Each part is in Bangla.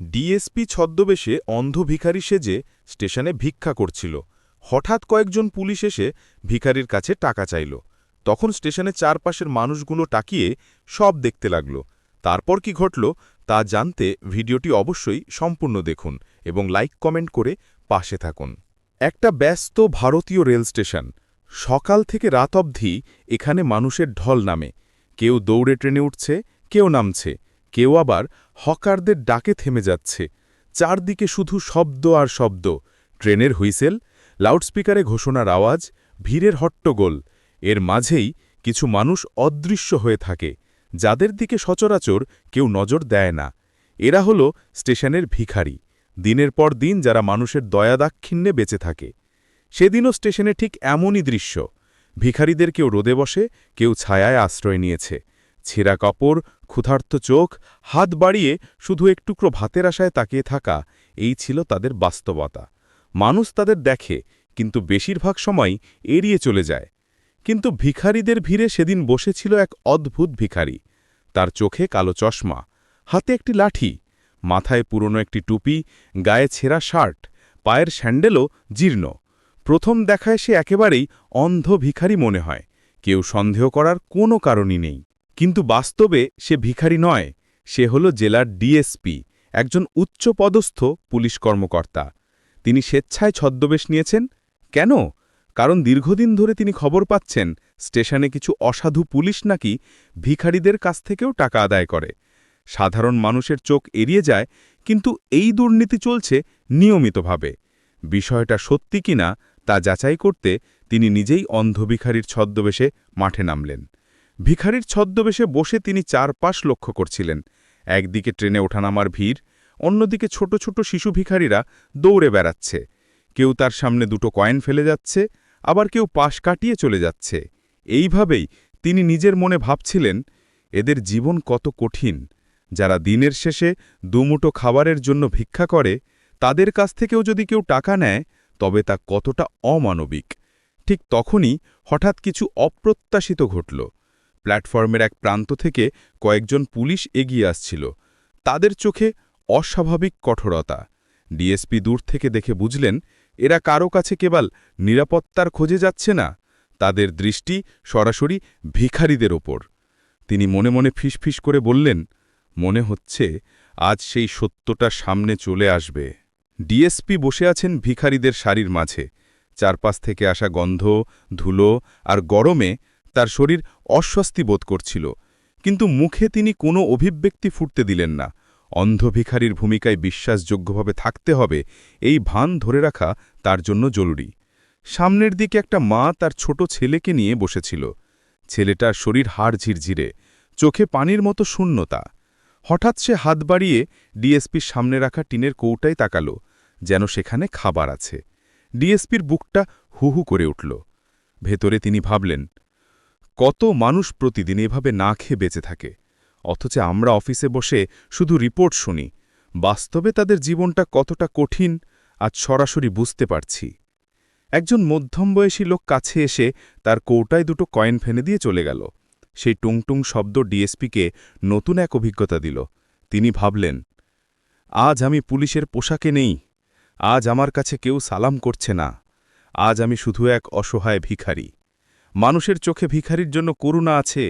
ডিএসপি ছদ্মবেশে অন্ধ ভিখারি সেজে স্টেশনে ভিক্ষা করছিল। হঠাৎ কয়েকজন পুলিশ এসে ভিখারির কাছে টাকা চাইল। তখন স্টেশনে চারপাশের মানুষগুলো টাকিয়ে সব দেখতে লাগল। তারপর কি ঘটল তা জানতে ভিডিওটি অবশ্যই সম্পূর্ণ দেখুন এবং লাইক কমেন্ট করে পাশে থাকুন। একটা ব্যস্ত ভারতীয় রেল স্টেশন। সকাল থেকে রাত অবধি এখানে মানুষের ঢল নামে। কেউ দৌড়ে ট্রেনে উঠছে, কেউ নামছে। কেউ আবার হকারদের ডাকে থেমে যাচ্ছে। চারদিকে শুধু শব্দ আর শব্দ। ট্রেনের হুইসেল, লাউডস্পিকারে ঘোষণার আওয়াজ, ভিড়ের হট্টগোল। এর মাঝেই কিছু মানুষ অদৃশ্য হয়ে থাকে। যাদের দিকে সচরাচর কেউ নজর দেয় না। এরা হল স্টেশনের ভিখারি। দিনের পর দিন যারা মানুষের দয়াদাক্ষিণ্যে বেঁচে থাকে। সেদিনও স্টেশনে ঠিক এমনই দৃশ্য। ভিখারিদের কেউ রোদে বসে, কেউ ছায়ায় আশ্রয় নিয়েছে। ছেঁড়া কাপড় ক্ষুধার্ত চোখ, হাত বাড়িয়ে শুধু একটুকরো ভাতের আশায় তাকিয়ে থাকা, এই ছিল তাদের বাস্তবতা। মানুষ তাদের দেখে, কিন্তু বেশিরভাগ সময় এড়িয়ে চলে যায়। কিন্তু ভিখারিদের ভিড়ে সেদিন বসেছিল এক অদ্ভুত ভিখারি। তার চোখে কালো চশমা, হাতে একটি লাঠি, মাথায় পুরনো একটি টুপি, গায়ে ছেঁড়া শার্ট, পায়ের স্যান্ডেলও জীর্ণ। প্রথম দেখায় সে একেবারেই অন্ধ ভিখারি মনে হয়। কেউ সন্দেহ করার কোনো কারণই নেই। কিন্তু বাস্তবে সে ভিখারি নয়, সে হল জেলার ডিএসপি, একজন উচ্চপদস্থ পুলিশ কর্মকর্তা। তিনি স্বেচ্ছায় ছদ্মবেশ নিয়েছেন? কেন? কারণ দীর্ঘদিন ধরে তিনি খবর পাচ্ছেন, স্টেশনে কিছু অসাধু পুলিশ নাকি ভিখারিদের কাছ থেকেও টাকা আদায় করে। সাধারণ মানুষের চোখ এড়িয়ে যায়, কিন্তু এই দুর্নীতি চলছে নিয়মিতভাবে। বিষয়টা সত্যি কিনা তা যাচাই করতে তিনি নিজেই অন্ধভিখারির ছদ্মবেশে মাঠে নামলেন। ভিখারির ছদ্মবেশে বসে তিনি চারপাশ লক্ষ্য করছিলেন। একদিকে ট্রেনে ওঠানামার ভিড়, অন্যদিকে ছোট ছোট শিশু ভিখারিরা দৌড়ে বেড়াচ্ছে। কেউ তার সামনে দুটো কয়েন ফেলে যাচ্ছে, আবার কেউ পাশ কাটিয়ে চলে যাচ্ছে। এইভাবেই তিনি নিজের মনে ভাবছিলেন, এদের জীবন কত কঠিন। যারা দিনের শেষে দুমুটো খাবারের জন্য ভিক্ষা করে, তাদের কাছ থেকেও যদি কেউ টাকা নেয়, তবে তা কতটা অমানবিক। ঠিক তখনই হঠাৎ কিছু অপ্রত্যাশিত ঘটল। প্ল্যাটফর্মের এক প্রান্ত থেকে কয়েকজন পুলিশ এগিয়ে আসছিল। তাদের চোখে অস্বাভাবিক কঠোরতা। ডিএসপি দূর থেকে দেখে বুঝলেন, এরা কারও কাছে কেবল নিরাপত্তার খোঁজে যাচ্ছে না, তাদের দৃষ্টি সরাসরি ভিখারিদের ওপর। তিনি মনে মনে ফিসফিস করে বললেন, মনে হচ্ছে আজ সেই সত্যটা সামনে চলে আসবে। ডিএসপি বসে আছেন ভিখারিদের শাড়ির মাঝে। চারপাশ থেকে আসা গন্ধ, ধুলো আর গরমে তার শরীর অস্বস্তি বোধ করছিল, কিন্তু মুখে তিনি কোনো অভিব্যক্তি ফুটতে দিলেন না। অন্ধ ভিখারির ভূমিকায় বিশ্বাসযোগ্যভাবে থাকতে হবে, এই ভান ধরে রাখা তার জন্য জরুরি। সামনের দিকে একটা মা তার ছোট ছেলেকে নিয়ে বসেছিল। ছেলেটার শরীর হাড় ঝিরঝিরে, চোখে পানির মতো শূন্যতা। হঠাৎ সে হাত বাড়িয়ে ডিএসপির সামনে রাখা টিনের কৌটায় তাকাল, যেন সেখানে খাবার আছে। ডিএসপির বুকটা হুহু করে উঠল। ভেতরে তিনি ভাবলেন কত মানুষ প্রতিদিন এভাবে না খেয়ে বেঁচে থাকে? অথচ আমরা অফিসে বসে শুধু রিপোর্ট শুনি। বাস্তবে তাদের জীবনটা কতটা কঠিন, আজ সরাসরি বুঝতে পারছি। একজন মধ্যম বয়সী লোক কাছে এসে তার কৌটায় দুটো কয়েন ফেনে দিয়ে চলে গেল। সেই টুংটুং শব্দ ডিএসপিকে নতুন এক অভিজ্ঞতা দিল। তিনি ভাবলেন, আজ আমি পুলিশের পোশাকে নেই। আজ আমার কাছে কেউ সালাম করছে না। আজ আমি শুধু এক অসহায় ভিখারি। মানুষের চোখে ভিখারির জন্য করুণা আছে,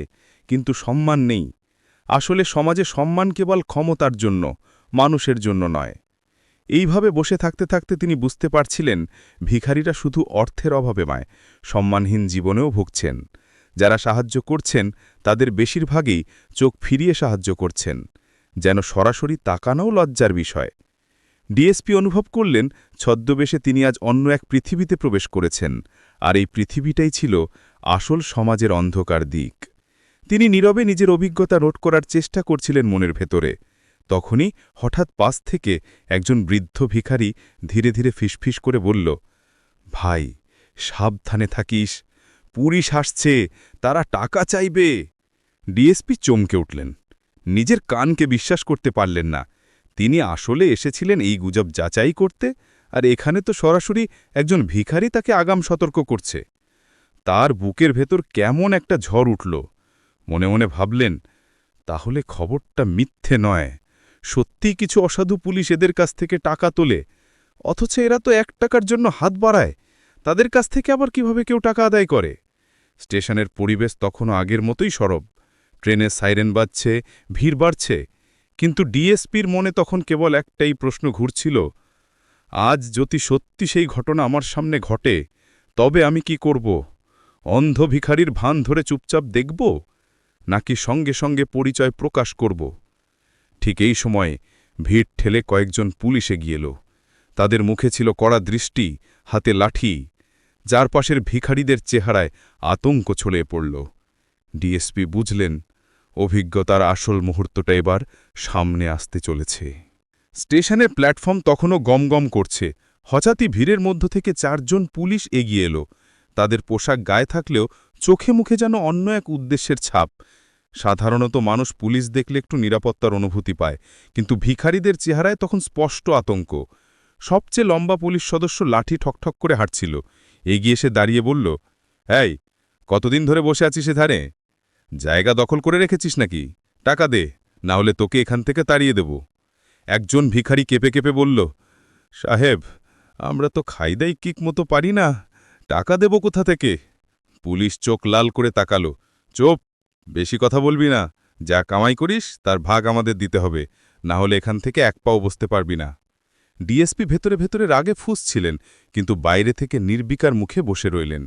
কিন্তু সম্মান নেই। আসলে সমাজে সম্মান কেবল ক্ষমতার জন্য, মানুষের জন্য নয়। এইভাবে বসে থাকতে থাকতে তিনি বুঝতে পারছিলেন, ভিখারিরা শুধু অর্থের অভাবে মায় সম্মানহীন জীবনেও ভুগছেন। যারা সাহায্য করছেন, তাদের বেশিরভাগই চোখ ফিরিয়ে সাহায্য করছেন। যেন সরাসরি তাকানোও লজ্জার বিষয়। ডিএসপি অনুভব করলেন, ছদ্মবেশে তিনি আজ অন্য এক পৃথিবীতে প্রবেশ করেছেন, আর এই পৃথিবীটাই ছিল আসল সমাজের অন্ধকার দিক। তিনি নীরবে নিজের অভিজ্ঞতা নোট করার চেষ্টা করছিলেন মনের ভেতরে। তখনই হঠাৎ পাশ থেকে একজন বৃদ্ধ ভিখারি ধীরে ধীরে ফিসফিস করে বলল, ভাই, সাবধানে থাকিস। পুলিশ আসছে, তারা টাকা চাইবে। ডিএসপি চমকে উঠলেন। নিজের কানকে বিশ্বাস করতে পারলেন না। তিনি আসলে এসেছিলেন এই গুজব যাচাই করতে, আর এখানে তো সরাসরি একজন ভিখারি তাকে আগাম সতর্ক করছে। তার বুকের ভেতর কেমন একটা ঝড় উঠল। মনে মনে ভাবলেন, তাহলে খবরটা মিথ্যে নয়। সত্যিই কিছু অসাধু পুলিশ এদের কাছ থেকে টাকা তোলে। অথচ এরা তো এক টাকার জন্য হাত বাড়ায়। তাদের কাছ থেকে আবার কীভাবে কেউ টাকা আদায় করে? স্টেশনের পরিবেশ তখনও আগের মতোই সরব। ট্রেনের সাইরেন বাজছে, ভিড় বাড়ছে। কিন্তু ডিএসপির মনে তখন কেবল একটাই প্রশ্ন ঘুরছিল, আজ যদি সত্যি সেই ঘটনা আমার সামনে ঘটে, তবে আমি কি করব? অন্ধ ভিখারির ভান ধরে চুপচাপ দেখব, নাকি সঙ্গে সঙ্গে পরিচয় প্রকাশ করব? ঠিক এই সময়ে ভিড় ঠেলে কয়েকজন পুলিশ এগিয়ে তাদের মুখে ছিল কড়া দৃষ্টি, হাতে লাঠি। যার পাশের ভিখারিদের চেহারায় আতঙ্ক ছড়িয়ে পড়ল। ডিএসপি বুঝলেন, অভিজ্ঞতার আসল মুহূর্তটা এবার সামনে আসতে চলেছে। স্টেশনের প্ল্যাটফর্ম তখনও গমগম করছে। হঠাৎই ভিড়ের মধ্য থেকে চারজন পুলিশ এগিয়ে এলো। তাদের পোশাক গায়ে থাকলেও চোখে মুখে যেন অন্য এক উদ্দেশ্যের ছাপ। সাধারণত মানুষ পুলিশ দেখলে একটু নিরাপত্তার অনুভূতি পায়, কিন্তু ভিখারিদের চেহারায় তখন স্পষ্ট আতঙ্ক। সবচেয়ে লম্বা পুলিশ সদস্য লাঠি ঠকঠক করে হাঁটছিল। এগিয়ে এসে দাঁড়িয়ে বলল, এই, কতদিন ধরে বসে আছিস ধারে জায়গা দখল করে রেখেছিস নাকি? টাকা দে, না হলে তোকে এখান থেকে তাড়িয়ে দেব। একজন ভিখারি কেঁপে কেঁপে বলল, সাহেব, আমরা তো খাইদাই কিক মতো পারি না। টাকা দেব কোথা থেকে? পুলিশ চোখ লাল করে তাকালো। চোপ, বেশি কথা বলবি না। যা কামাই করিস, তার ভাগ আমাদের দিতে হবে। না হলে এখান থেকে এক পাও বসতে পারবি না। ডিএসপি ভেতরে ভেতরে রাগে ফুসছিলেন, কিন্তু বাইরে থেকে নির্বিকার মুখে বসে রইলেন।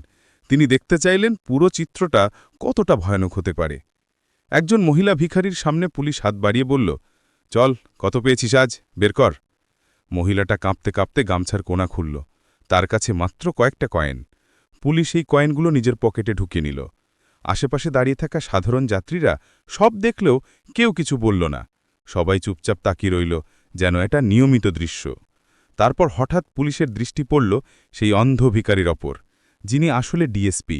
তিনি দেখতে চাইলেন পুরো চিত্রটা কতটা ভয়ানক হতে পারে। একজন মহিলা ভিখারির সামনে পুলিশ হাত বাড়িয়ে বলল, চল, কত পেয়েছিস আজ? বের কর। মহিলাটা কাঁপতে কাঁপতে গামছার কোনা খুলল। তার কাছে মাত্র কয়েকটা কয়েন। পুলিশ এই কয়েনগুলো নিজের পকেটে ঢুকিয়ে নিল। আশেপাশে দাঁড়িয়ে থাকা সাধারণ যাত্রীরা সব দেখলেও কেউ কিছু বলল না। সবাই চুপচাপ তাকিয়ে রইল, যেন এটা নিয়মিত দৃশ্য। তারপর হঠাৎ পুলিশের দৃষ্টি পড়ল সেই অন্ধ ভিকারির অপর যিনি আসলে ডিএসপি।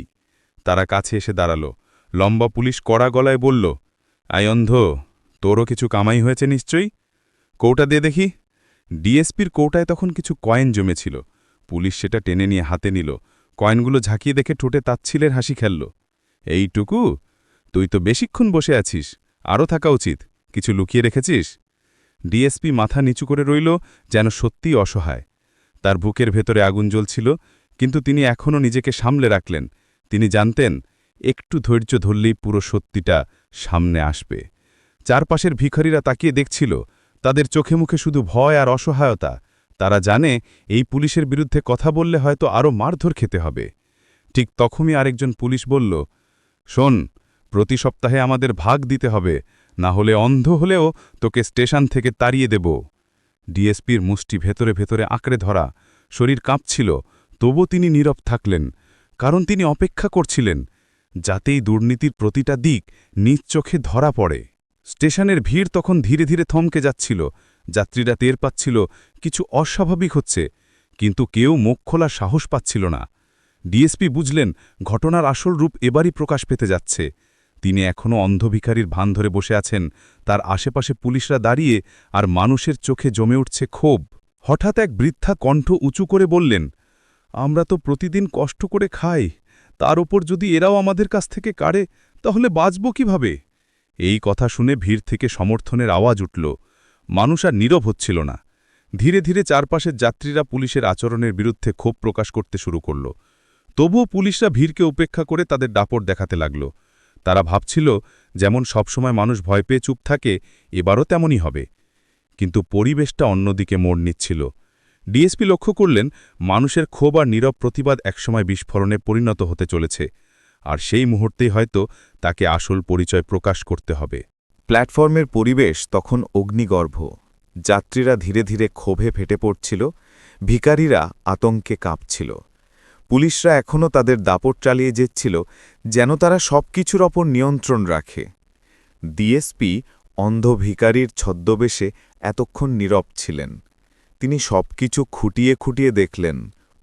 তারা কাছে এসে দাঁড়াল। লম্বা পুলিশ কড়া গলায় বলল আই অন্ধ, তোরও কিছু কামাই হয়েছে নিশ্চয়ই? কৌটা দিয়ে দেখি। ডিএসপির কৌটায় তখন কিছু কয়েন জমেছিল। পুলিশ সেটা টেনে নিয়ে হাতে নিল। কয়েনগুলো ঝাঁকিয়ে দেখে ঠোঁটে তাচ্ছিলের হাসি খেলল। এইটুকু? তুই তো বেশিক্ষণ বসে আছিস। আরও থাকা উচিত। কিছু লুকিয়ে রেখেছিস? ডিএসপি মাথা নিচু করে রইল, যেন সত্যিই অসহায়। তার বুকের ভেতরে আগুন জ্বলছিল, কিন্তু তিনি এখনও নিজেকে সামলে রাখলেন। তিনি জানতেন, একটু ধৈর্য ধরলেই পুরো সত্যিটা সামনে আসবে। চারপাশের ভিখারিরা তাকিয়ে দেখছিল, তাদের চোখে মুখে শুধু ভয় আর অসহায়তা। তারা জানে এই পুলিশের বিরুদ্ধে কথা বললে হয়তো আরও মারধর খেতে হবে। ঠিক তখনই আরেকজন পুলিশ বলল, শোন, প্রতি সপ্তাহে আমাদের ভাগ দিতে হবে, না হলে অন্ধ হলেও তোকে স্টেশন থেকে তাড়িয়ে দেব। ডিএসপির মুষ্টি ভেতরে ভেতরে আঁকড়ে ধরা, শরীর কাঁপছিল, তবু তিনি নীরব থাকলেন, কারণ তিনি অপেক্ষা করছিলেন, যাতেই দুর্নীতির প্রতিটা দিক নিজ চোখে ধরা পড়ে। স্টেশনের ভিড় তখন ধীরে ধীরে থমকে যাচ্ছিল যাত্রীরা টের পাচ্ছিল কিছু অস্বাভাবিক হচ্ছে, কিন্তু কেউ মুখ খোলার সাহস পাচ্ছিল না। ডিএসপি বুঝলেন, ঘটনার আসল রূপ এবারই প্রকাশ পেতে যাচ্ছে। তিনি এখনও অন্ধভিখারির ভান ধরে বসে আছেন, তার আশেপাশে পুলিশরা দাঁড়িয়ে আর মানুষের চোখে জমে উঠছে ক্ষোভ। হঠাৎ এক বৃদ্ধা কণ্ঠ উঁচু করে বললেন, আমরা তো প্রতিদিন কষ্ট করে খাই, তার ওপর যদি এরাও আমাদের কাছ থেকে কাড়ে, তাহলে বাঁচব কীভাবে? এই কথা শুনে ভিড় থেকে সমর্থনের আওয়াজ উঠল। মানুষ আর নীরব হচ্ছিল না। ধীরে ধীরে চারপাশের যাত্রীরা পুলিশের আচরণের বিরুদ্ধে ক্ষোভ প্রকাশ করতে শুরু করল। তবুও পুলিশরা ভিড়কে উপেক্ষা করে তাদের দাপট দেখাতে লাগল। তারা ভাবছিল, যেমন সবসময় মানুষ ভয় পেয়ে চুপ থাকে, এবারও তেমনই হবে। কিন্তু পরিবেশটা অন্যদিকে মোড় নিচ্ছিল। ডিএসপি লক্ষ্য করলেন, মানুষের ক্ষোভ আর নীরব প্রতিবাদ একসময় বিস্ফোরণে পরিণত হতে চলেছে। আর সেই মুহূর্তেই হয়তো তাকে আসল পরিচয় প্রকাশ করতে হবে। প্ল্যাটফর্মের পরিবেশ তখন অগ্নিগর্ভ। যাত্রীরা ধীরে ধীরে ক্ষোভে ফেটে পড়ছিল, ভিকারীরা আতঙ্কে কাঁপছিল। পুলিশরা এখনও তাদের দাপট চালিয়ে যেচ্ছিল, যেন তারা সবকিছুর ওপর নিয়ন্ত্রণ রাখে। ডিএসপি অন্ধ ভিকারির ছদ্মবেশে এতক্ষণ নীরব ছিলেন। তিনি সবকিছু খুঁটিয়ে খুঁটিয়ে দেখলেন,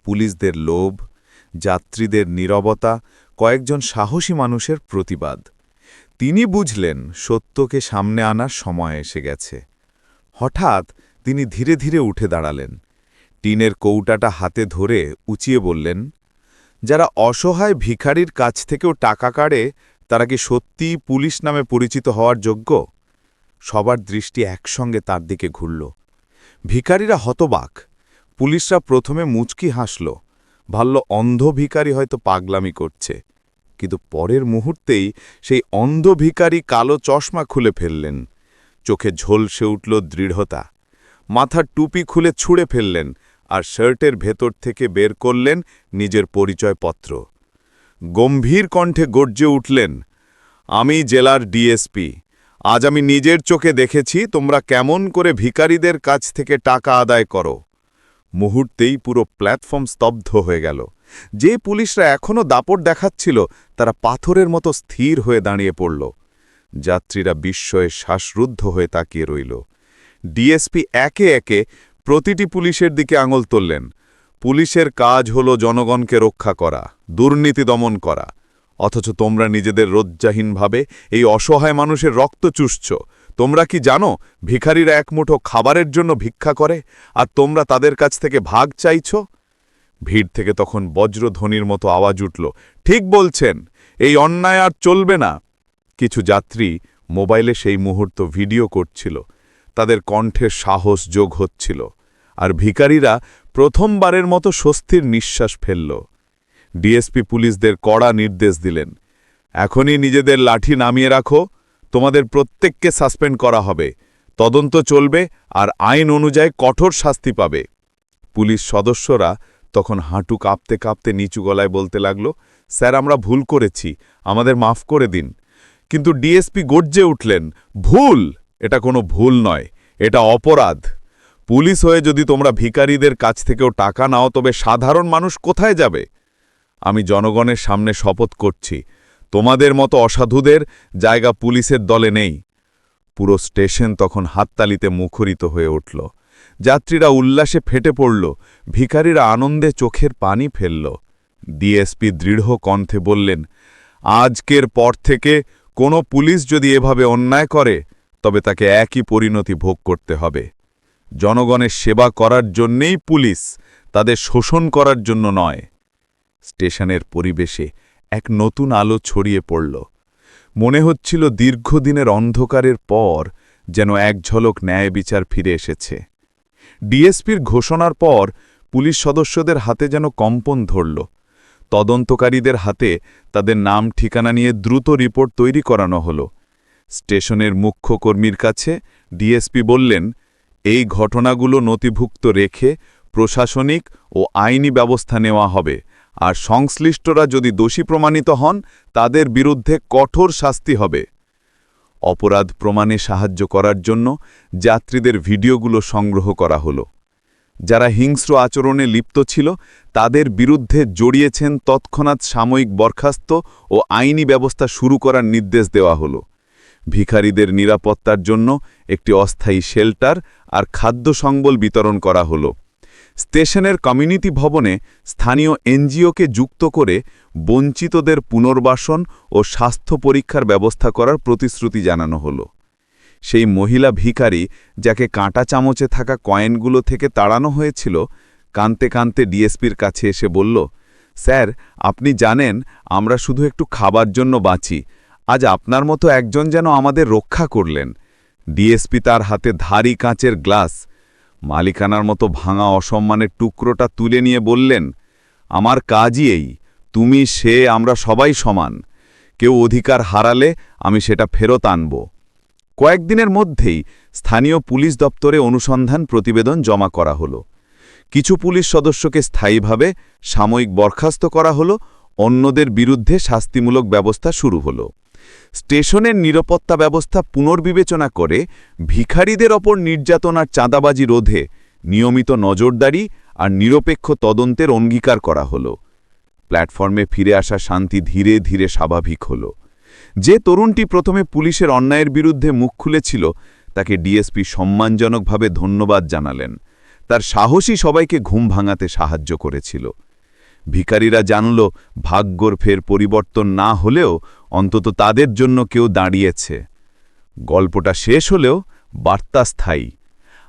পুলিশদের লোভ, যাত্রীদের নীরবতা, কয়েকজন সাহসী মানুষের প্রতিবাদ। তিনি বুঝলেন সত্যকে সামনে আনার সময় এসে গেছে। হঠাৎ তিনি ধীরে ধীরে উঠে দাঁড়ালেন। টিনের কৌটাটা হাতে ধরে উঁচিয়ে বললেন, যারা অসহায় ভিখারির কাছ থেকেও টাকা কাড়ে, তারা কি সত্যিই পুলিশ নামে পরিচিত হওয়ার যোগ্য? সবার দৃষ্টি একসঙ্গে তার দিকে ঘুরল। ভিখারিরা হতবাক। পুলিশরা প্রথমে মুচকি হাসল। ভাবল, অন্ধ ভিখারি হয়তো পাগলামি করছে। কিন্তু পরের মুহূর্তেই সেই অন্ধ ভিখারি কালো চশমা খুলে ফেললেন। চোখে ঝলসে উঠল দৃঢ়তা। মাথার টুপি খুলে ছুঁড়ে ফেললেন আর শার্টের ভেতর থেকে বের করলেন নিজের পরিচয়পত্র। গম্ভীর কণ্ঠে গর্জে উঠলেন, আমি জেলার ডিএসপি। আজ আমি নিজের চোখে দেখেছি তোমরা কেমন করে ভিকারীদের কাছ থেকে টাকা আদায় করো। মুহূর্তেই পুরো প্ল্যাটফর্ম স্তব্ধ হয়ে গেল। যে পুলিশরা এখনও দাপট দেখাচ্ছিল, তারা পাথরের মতো স্থির হয়ে দাঁড়িয়ে পড়ল। যাত্রীরা বিস্ময়ে শ্বাসরুদ্ধ হয়ে তাকিয়ে রইল। ডিএসপি একে একে প্রতিটি পুলিশের দিকে আঙুল তুললেন। পুলিশের কাজ হল জনগণকে রক্ষা করা, দুর্নীতি দমন করা। অথচ তোমরা নিজেদের লজ্জাহীনভাবে এই অসহায় মানুষের রক্ত চুষছ। তোমরা কি জানো, ভিখারিরা একমুঠো খাবারের জন্য ভিক্ষা করে, আর তোমরা তাদের কাছ থেকে ভাগ চাইছ? ভিড় থেকে তখন বজ্রধ্বনির মতো আওয়াজ উঠল, ঠিক বলছেন, এই অন্যায় আর চলবে না। কিছু যাত্রী মোবাইলে সেই মুহূর্ত ভিডিও করছিল, তাদের কণ্ঠে সাহস যোগ হচ্ছিল, আর ভিখারিরা প্রথমবারের মতো স্বস্তির নিঃশ্বাস ফেলল। ডিএসপি পুলিশদের কড়া নির্দেশ দিলেন, এখনই নিজেদের লাঠি নামিয়ে রাখো, তোমাদের প্রত্যেককে সাসপেন্ড করা হবে, তদন্ত চলবে আর আইন অনুযায়ী কঠোর শাস্তি পাবে। পুলিশ সদস্যরা তখন হাঁটু কাঁপতে কাঁপতে নিচু গলায় বলতে লাগল, স্যার, আমরা ভুল করেছি, আমাদের মাফ করে দিন। কিন্তু ডিএসপি গর্জে উঠলেন, ভুল! এটা কোনো ভুল নয়, এটা অপরাধ। পুলিশ হয়ে যদি তোমরা ভিখারিদের কাছ থেকেও টাকা নাও, তবে সাধারণ মানুষ কোথায় যাবে? আমি জনগণের সামনে শপথ করছি। তোমাদের মতো অসাধুদের জায়গা পুলিশের দলে নেই। পুরো স্টেশন তখন হাততালিতে মুখরিত হয়ে উঠল। যাত্রীরা উল্লাসে ফেটে পড়ল, ভিখারিরা আনন্দে চোখের পানি ফেলল। ডিএসপি দৃঢ় কণ্ঠে বললেন, আজকের পর থেকে কোনো পুলিশ যদি এভাবে অন্যায় করে, তবে তাকে একই পরিণতি ভোগ করতে হবে। জনগণের সেবা করার জন্যেই পুলিশ তাদের শোষণ করার জন্য নয়। স্টেশনের পরিবেশে এক নতুন আলো ছড়িয়ে পড়ল। মনে হচ্ছিল দীর্ঘদিনের অন্ধকারের পর যেন এক ঝলক ন্যায় বিচার ফিরে এসেছে। ডিএসপির ঘোষণার পর পুলিশ সদস্যদের হাতে যেন কম্পন ধরল। তদন্তকারীদের হাতে তাদের নাম, ঠিকানা নিয়ে দ্রুত রিপোর্ট তৈরি করানো হল। স্টেশনের মুখ্য কর্মীর কাছে ডিএসপি বললেন, এই ঘটনাগুলো নথিভুক্ত রেখে প্রশাসনিক ও আইনি ব্যবস্থা নেওয়া হবে। আর সংশ্লিষ্টরা যদি দোষী প্রমাণিত হন, তাদের বিরুদ্ধে কঠোর শাস্তি হবে। অপরাধ প্রমাণে সাহায্য করার জন্য যাত্রীদের ভিডিওগুলো সংগ্রহ করা হলো। যারা হিংস্র আচরণে লিপ্ত ছিল, তাদের বিরুদ্ধে জড়িয়েছেন তৎক্ষণাৎ সাময়িক বরখাস্ত ও আইনি ব্যবস্থা শুরু করার নির্দেশ দেওয়া হলো। ভিখারীদের নিরাপত্তার জন্য একটি অস্থায়ী শেল্টার আর খাদ্য সংবল বিতরণ করা হলো। স্টেশনের কমিউনিটি ভবনে স্থানীয় এনজিওকে যুক্ত করে বঞ্চিতদের পুনর্বাসন ও স্বাস্থ্য পরীক্ষার ব্যবস্থা করার প্রতিশ্রুতি জানানো হলো। সেই মহিলা ভিখারি যাকে কাঁটা চামচে থাকা কয়েনগুলো থেকে তাড়ানো হয়েছিল, কানতে কানতে ডিএসপির কাছে এসে বলল, স্যার, আপনি জানেন, আমরা শুধু একটু খাবার জন্য বাঁচি। আজ আপনার মতো একজন যেন আমাদের রক্ষা করলেন। ডিএসপি তার হাতে ধারি কাঁচের গ্লাস মালিকানার মতো ভাঙা অসম্মানের টুকরোটা তুলে নিয়ে বললেন, আমার কাজই এই, তুমি, সে, আমরা সবাই সমান। কেউ অধিকার হারালে আমি সেটা ফেরত আনব। কয়েকদিনের মধ্যেই স্থানীয় পুলিশ দপ্তরে অনুসন্ধান প্রতিবেদন জমা করা হলো। কিছু পুলিশ সদস্যকে স্থায়ীভাবে সাময়িক বরখাস্ত করা হলো, অন্যদের বিরুদ্ধে শাস্তিমূলক ব্যবস্থা শুরু হলো। স্টেশনের নিরাপত্তা ব্যবস্থা পুনর্বিবেচনা করে ভিখারিদের ওপর নির্যাতন আর চাঁদাবাজি রোধে নিয়মিত নজরদারি আর নিরপেক্ষ তদন্তের অঙ্গীকার করা হলো। প্ল্যাটফর্মে ফিরে আসা শান্তি ধীরে ধীরে স্বাভাবিক হল। যে তরুণটি প্রথমে পুলিশের অন্যায়ের বিরুদ্ধে মুখ খুলেছিল, তাকে ডিএসপি সম্মানজনকভাবে ধন্যবাদ জানালেন। তার সাহসী সবাইকে ঘুম ভাঙাতে সাহায্য করেছিল। ভিখারিরা জানল, ভাগ্যর ফের পরিবর্তন না হলেও অন্তত তাদের জন্য কেউ দাঁড়িয়েছে। গল্পটা শেষ হলেও বার্তা স্থায়ী।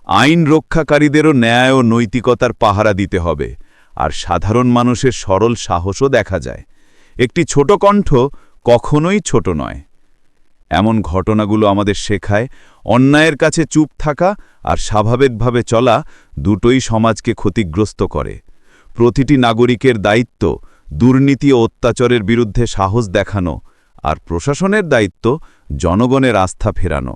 আইন রক্ষাকারীদেরও ন্যায় ও নৈতিকতার পাহারা দিতে হবে, আর সাধারণ মানুষের সরল সাহসও দেখা যায়। একটি ছোট কণ্ঠ কখনোই ছোট নয়। এমন ঘটনাগুলো আমাদের শেখায়, অন্যায়ের কাছে চুপ থাকা আর স্বাভাবিকভাবে চলা দুটোই সমাজকে ক্ষতিগ্রস্ত করে। প্রতিটি নাগরিকের দায়িত্ব দুর্নীতি ও অত্যাচারের বিরুদ্ধে সাহস দেখানো আর প্রশাসনের দায়িত্ব জনগণের আস্থা ফেরানো।